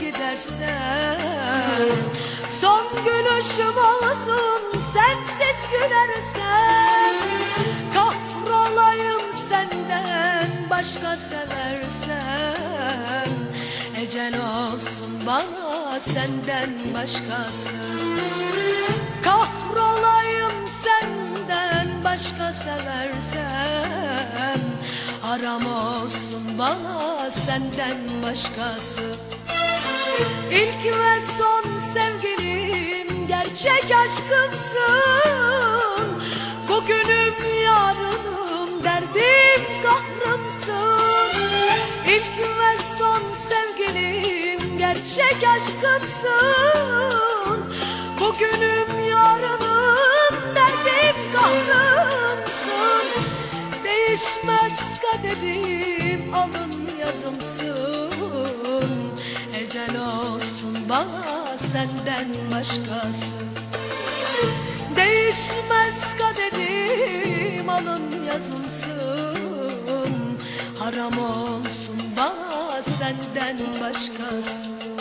gülersen Son gülüşüm olsun sensiz gülersen Kahrolayım senden başka seversen Ecel olsun bana senden başkası. Kahrolayım senden başka seversem. Haram olsun bana senden başkası. İlk ve son sevgilim gerçek aşkımsın. Bugünüm yarınım derdim kahrımsın. İlk ve son sevgilim gerçek aşkımsın. Bugünüm yarınım derdim kahrımsın. Değişmez kaderim alın yazımsın Ecel olsun bana senden başkası. Değişmez kaderim alın yazımsın Haram olsun bana senden başkası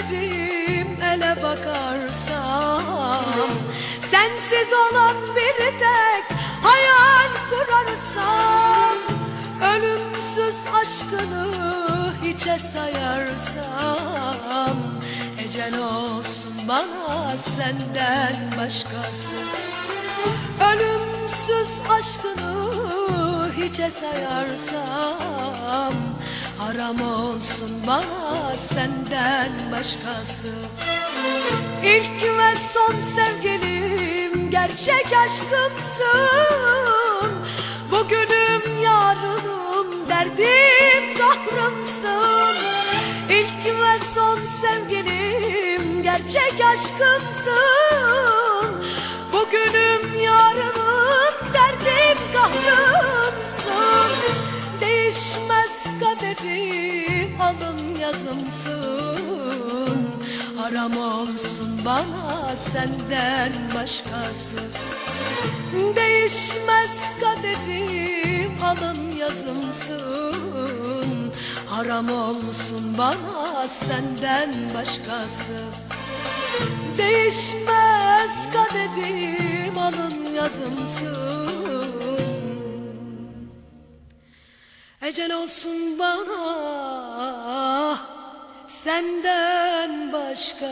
gözlerim ele bakarsam Sensiz olan bir tek hayal kurarsam Ölümsüz aşkını hiçe sayarsam Ecel olsun bana senden başkası. Ölümsüz aşkını hiçe sayarsam Haram olsun bana senden başkası. İlk ve son sevgilim gerçek aşkımsın. Bugünüm yarınım derdim kahrımsın. İlk ve son sevgilim gerçek aşkımsın. Bugünüm yarınım derdim kahrımsın yazımsın Haram olsun bana senden başkası. Değişmez kaderim alın yazımsın. Haram olsun bana senden başkası. Değişmez kaderim alın yazımsın. Ecel olsun bana senden başkası